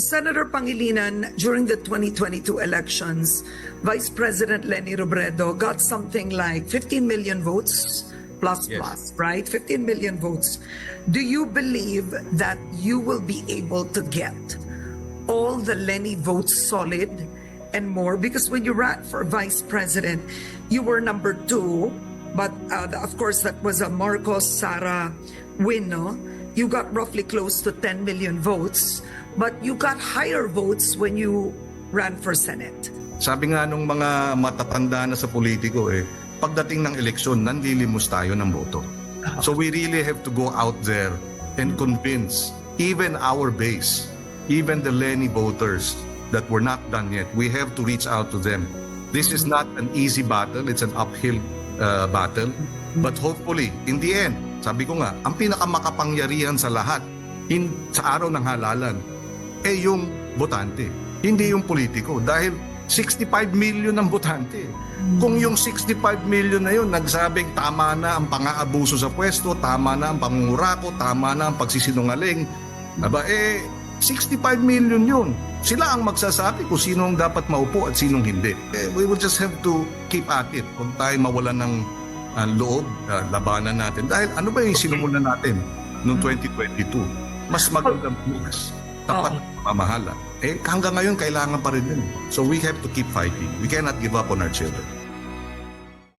Senator Pangilinan, during the 2022 elections, Vice President Lenny Robredo got something like 15 million votes plus Yes. plus, right? 15 million votes. Do you believe that you will be able to get all the Lenny votes solid and more? Because when you ran for vice president, you were number two, but uh, of course that was a Marcos Sara win, no? You got roughly close to 10 million votes, but you got higher votes when you ran for Senate. Sabi nga nung mga matatanda na sa politiko eh, pagdating ng eleksyon, nanlilimos tayo ng boto. So we really have to go out there and convince even our base, even the Lenny voters that were not done yet. We have to reach out to them. This is not an easy battle. It's an uphill uh, battle. But hopefully, in the end, sabi ko nga, ang pinakamakapangyarihan sa lahat in, sa araw ng halalan, eh yung botante. Hindi yung politiko. Dahil 65 million ang botante. Kung yung 65 million na yun, nagsabing tama na ang pang-aabuso sa pwesto, tama na ang pangungurako, tama na ang pagsisinungaling, aba eh, 65 million yun. Sila ang magsasabi kung sino ang dapat maupo at sinong hindi. Eh, we will just have to keep at it. Huwag tayo mawala ng ah, loob, ah, labanan natin. Dahil ano ba yung sinumulan natin noong 2022? Mas magandang bukas. Tapat Oo. mamahala. Eh, hanggang ngayon, kailangan pa rin yun. So we have to keep fighting. We cannot give up on our children.